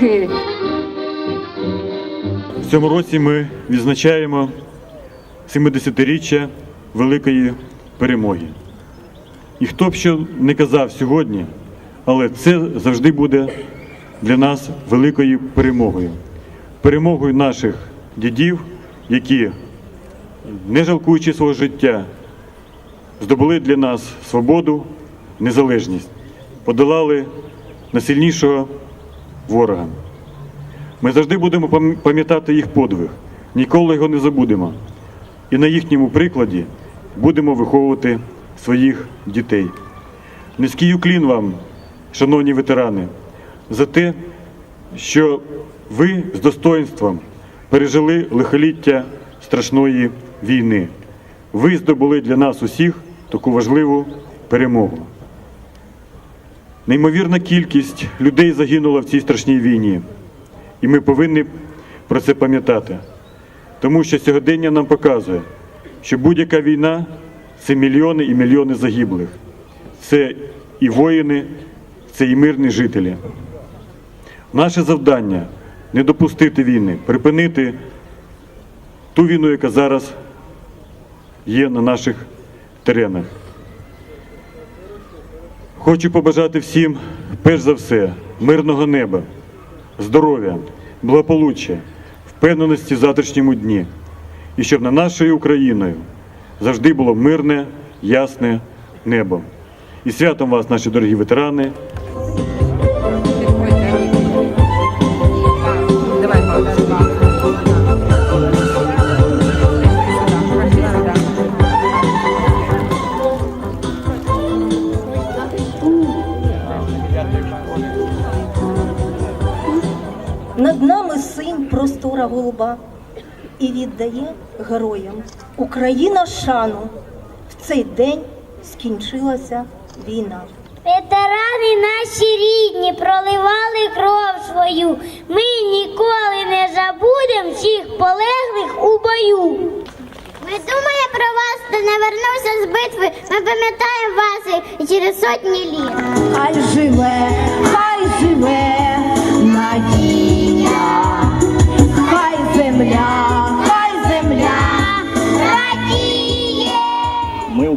Перемоги! В цьому році ми відзначаємо 70-річчя Великої перемоги. І хто б що не казав сьогодні, але це завжди буде для нас великою перемогою. Перемогою наших дідів, які, не жалкуючи свого життя, здобули для нас свободу, незалежність, подолали найсильнішого ворога. Ми завжди будемо пам'ятати їх подвиг, ніколи його не забудемо. І на їхньому прикладі будемо виховувати своїх дітей. Низький уклін вам, шановні ветерани, за те, що ви з достоинством пережили лихоліття страшної війни. Ви здобули для нас усіх таку важливу перемогу. Неймовірна кількість людей загинула в цій страшній війні. І ми повинні про це пам'ятати. Тому що сьогодення нам показує, що будь-яка війна це мільйони і мільйони загиблих. Це і воїни, це і мирні жителі. Наше завдання не допустити війни, припинити ту війну, яка зараз є на наших теренах. Хочу побажати всім, перш за все, мирного неба, здоров'я, благополуччя, впевненості в завтрашньому дні. І щоб на нашою Україною завжди було мирне, ясне небо. І святом вас, наші дорогі ветерани. Простора голуба і віддає героям Україна шану. В цей день скінчилася війна. Ветерани наші рідні проливали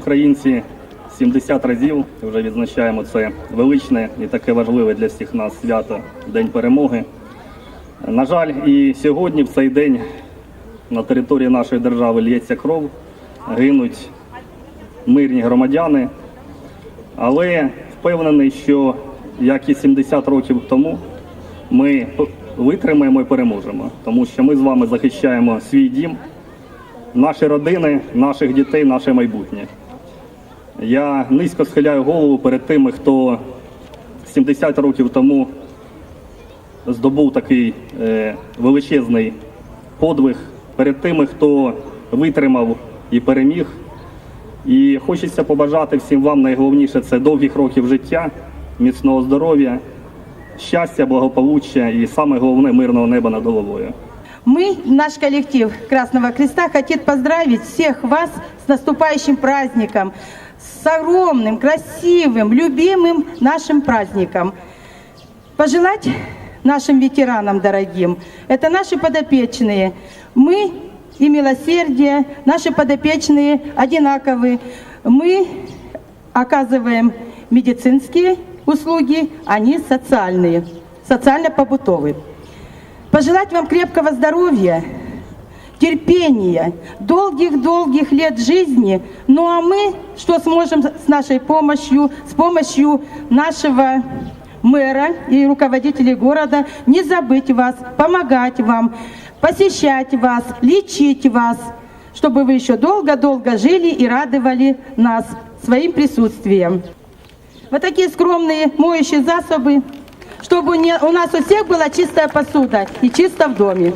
українці, 70 разів вже відзначаємо це величне і таке важливе для всіх нас свято День перемоги. На жаль, і сьогодні, в цей день, на території нашої держави лється кров, гинуть мирні громадяни. Але впевнений, що як і 70 років тому, ми витримаємо і переможемо, тому що ми з вами захищаємо свій дім, наші родини, наших дітей, наше майбутнє. Я низько схиляю голову перед тими, хто 70 років тому здобув такий е, величезний подвиг, перед тими, хто витримав і переміг. І хочеться побажати всім вам найголовніше це довгих років життя, міцного здоров'я, щастя, благополуччя і саме головне мирного неба над головою. Мы, наш коллектив Красного Креста, хотит поздравить всех вас с наступающим праздником, огромным, красивым, любимым нашим праздником. Пожелать нашим ветеранам дорогим, это наши подопечные. Мы и милосердие, наши подопечные одинаковы. Мы оказываем медицинские услуги, они социальные, социально-побытовые. Пожелать вам крепкого здоровья, терпения, долгих-долгих лет жизни. Ну а мы что сможем с нашей помощью, с помощью нашего мэра и руководителей города не забыть вас, помогать вам, посещать вас, лечить вас, чтобы вы еще долго-долго жили и радовали нас своим присутствием. Вот такие скромные моющие засобы, чтобы у нас у всех была чистая посуда и чисто в доме.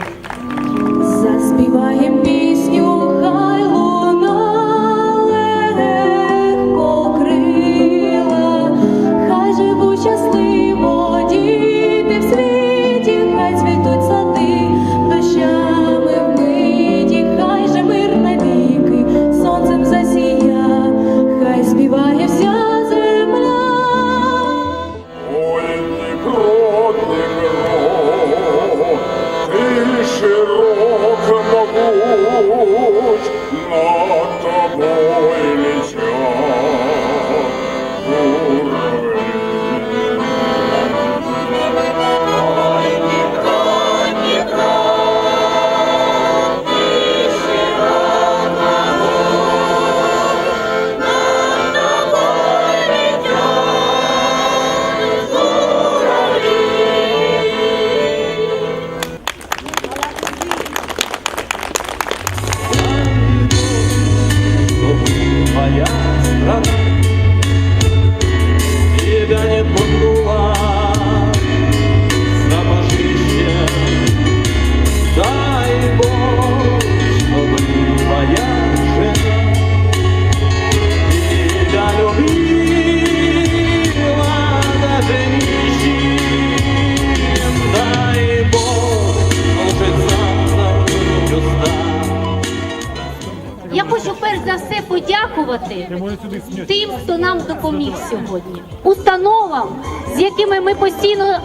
Тим, хто нам допоміг сьогодні, установам, з якими ми постійно.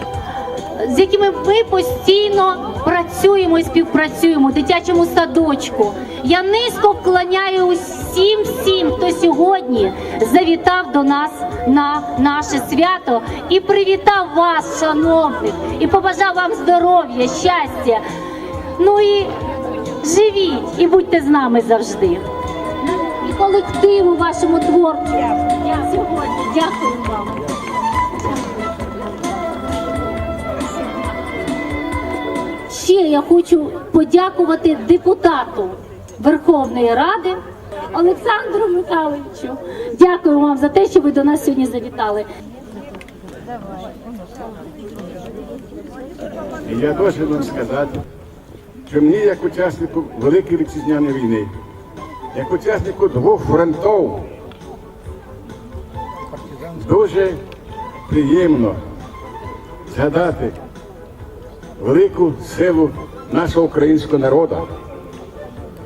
З якими ми постійно працюємо і співпрацюємо дитячому садочку. Я низько вклоняю усім всім, хто сьогодні завітав до нас на наше свято і привітав вас, шановних, і побажав вам здоров'я, щастя. Ну і живіть і будьте з нами завжди. Колективу вашому творчому сьогодні. Дякую вам. Ще я хочу подякувати депутату Верховної Ради Олександру Михайловичу. Дякую вам за те, що ви до нас сьогодні завітали. І я должен вам сказати, що мені, як учаснику Великої вітчизняної війни, як учаснику двох фронтів, дуже приємно згадати велику силу нашого українського народу.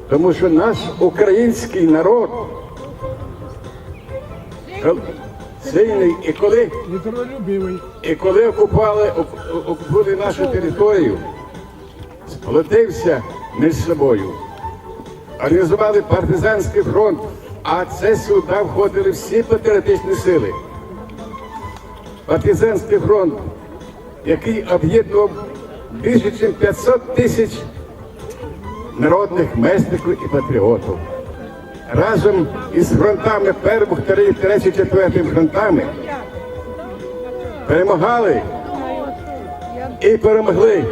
Тому що наш український народ сильний і коли і коли окупали, ок- окупили нашу територію, сплотився між собою, організували партизанський фронт, а це сюди входили всі патріотичні сили. Партизанський фронт, який об'єднував більше, ніж 500 тисяч народних месників і патріотів. Разом із фронтами першим, третім, третім, четвертим фронтами перемагали і перемогли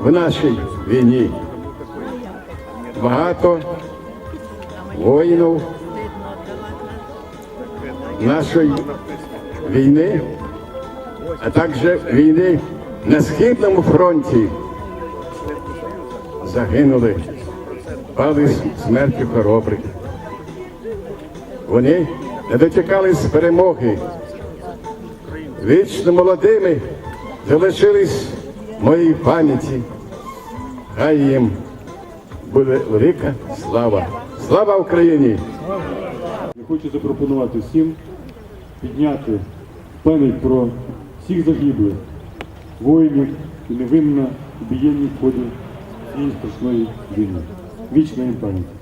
в нашій війні. Багато воїнів нашої війни, а також війни на Східному фронті загинули, пали смертю хоробрих. Вони не дочекались перемоги. Вічно молодими залишились в моїй пам'яті. Хай їм буде велика слава. Слава Україні! Я хочу запропонувати всім підняти пам'ять про всіх загиблих воїнів і невинно убієнні в ході цієї страшної війни. Вічна їм пам'ять.